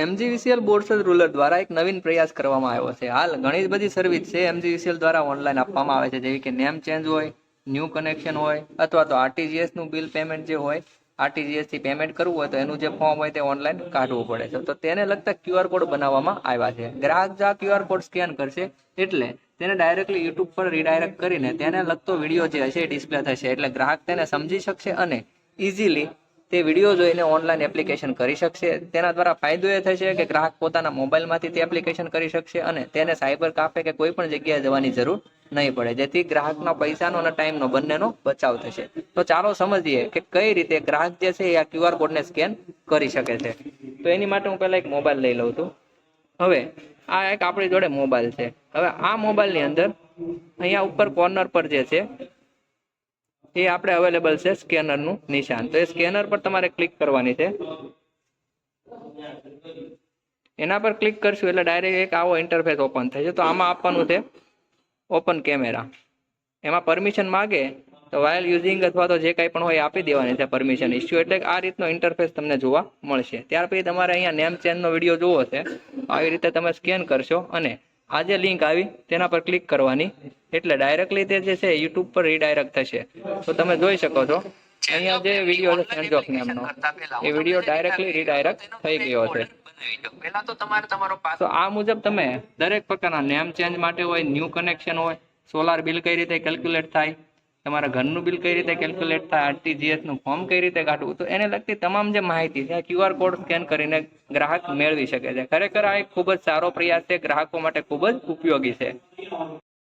MGVCL Borsad rural દ્વારા એક નવીન પ્રયાસ કરવામાં આવ્યો છે. હાલ ઘણી બધી સર્વિસ છે એમજીવીસીએલ દ્વારા ઓનલાઈન આપવામાં આવે છે. જેવી કે નેમ ચેન્જ હોય ન્યૂ કનેક્શન હોય, અથવા તો આરટીજીએસનું બિલ પેમેન્ટ જે હોય આરટીજીએસથી પેમેન્ટ કરવું હોય તો એનું જે ફોર્મ હોય તે ઓનલાઈન કાઢવું પડે છે. તો તેને લગતા ક્યુઆર કોડ બનાવવામાં આવ્યા છે. ગ્રાહક જે આ ક્યુઆર કોડ સ્કેન કરશે એટલે તેને ડાયરેક્ટલી યુટ્યુબ પર રીડાયરેક્ટ કરીને તેને લગતો વીડિયો જે હશે એ ડિસ્પ્લે થશે. એટલે ગ્રાહક તેને સમજી શકશે અને ઇઝીલી તે વીડિયો જોઈને ઓનલાઈન એપ્લિકેશન કરી શકશે. તેના દ્વારા ફાયદો એ થશે કે ગ્રાહક પોતાના મોબાઈલમાંથી તે એપ્લિકેશન કરી શકશે અને તેને સાયબર કાફે કે કોઈ પણ જગ્યાએ જવાની જરૂર નહીં પડે. જેથી ગ્રાહકના પૈસાનો અને ટાઈમનો બંનેનો બચાવ થશે. તો ચાલો સમજીએ કે કઈ રીતે ગ્રાહક જે છે એ આ ક્યુઆર કોડને સ્કેન કરી શકે છે. તો એની માટે હું પહેલાં એક મોબાઈલ લઈ લઉં છું. હવે આ એક આપણી જોડે મોબાઈલ છે. હવે આ મોબાઈલની અંદર અહીંયા ઉપર કોર્નર પર જે છે એ આપણે અવેલેબલ છે સ્કેનરનું નિશાન. તો એ સ્કેનર પર તમારે ક્લિક કરવાની છે. એના પર ક્લિક કરશું એટલે ડાયરેક્ટ એક આવો ઇન્ટરફેસ ઓપન થશે તો આમાં આપવાનું છે ઓપન કેમેરા એમાં પરમિશન માગે તો વાયલ યુઝિંગ અથવા તો જે કાંઈ પણ હોય આપી દેવાની છે પરમિશન ઇસ્યુ એટલે આ રીતનો ઇન્ટરફેસ તમને જોવા મળશે. ત્યાર પછી તમારે અહીંયા નેમ ચેનનો વીડિયો જોવો છે. આવી રીતે તમે સ્કેન કરશો અને આ જે લિંક આવી તેના પર ક્લિક કરવાની. એટલે ડાયરેક્ટલી તે જે છે યુટ્યુબ પર રીડાયરેક્ટ થશે. તો તમે જોઈ શકો છો. અહીંયા જે વીડિયો છે સેન્ડ ઓફ નેમનો એ વીડિયો ડાયરેક્ટલી રીડાયરેક્ટ થઈ ગયો છે પહેલા તો તમારે તમારો પાસ તો આ મુજબ તમે દરેક પ્રકારના નેમ ચેન્જ માટે હોય ન્યૂ કનેક્શન હોય સોલાર બિલ કઈ રીતે કેલ્ક્યુલેટ થાય તમારા ઘરનું બિલ કઈ રીતે કેલ્ક્યુલેટ થાય આરટીજીએસનું ફોર્મ કઈ રીતે કાઢવું, તો એને લગતી તમામ જે માહિતી છે ક્યુઆર કોડ સ્કેન કરીને ગ્રાહક મેળવી શકે છે. ખરેખર આ એક ખૂબ જ સારો પ્રયાસ છે, ગ્રાહકો માટે ખૂબ જ ઉપયોગી છે.